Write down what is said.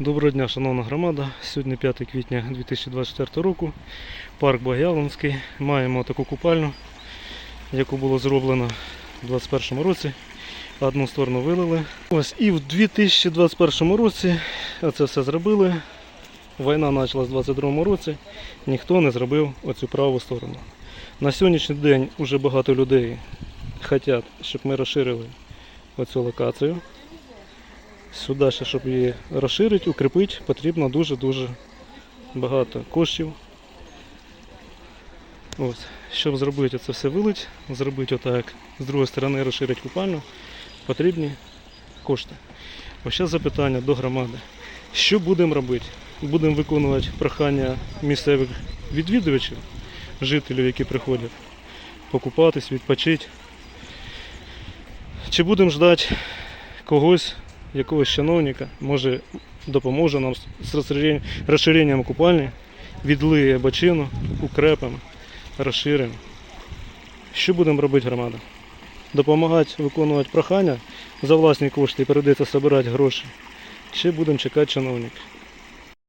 Доброго дня, шановна громада. Сьогодні 5 квітня 2024 року. Парк Багялонський. Маємо таку купальню, яку було зроблено у 2021 році. Одну сторону вилили. Ось і в 2021 році це все зробили. Війна почалась у 2022 році. Ніхто не зробив оцю праву сторону. На сьогоднішній день вже багато людей хочуть, щоб ми розширили оцю локацію. Сюди ще, щоб її розширити, укріпити, потрібно дуже-дуже багато коштів. Ось. Щоб зробити це все вилить, зробити отак, з другої сторони розширити купальню, потрібні кошти. Ось зараз запитання до громади. Що будемо робити? Будемо виконувати прохання місцевих відвідувачів, жителів, які приходять покупатись, відпочити. Чи будемо ждати когось, якогось чиновника, може допоможе нам з розширенням, купальні, відлиє бочину, укрепимо, розширимо. Що будемо робити громада? Допомагати виконувати прохання за власні кошти і перейдеться збирати гроші. Чи будемо чекати чиновників?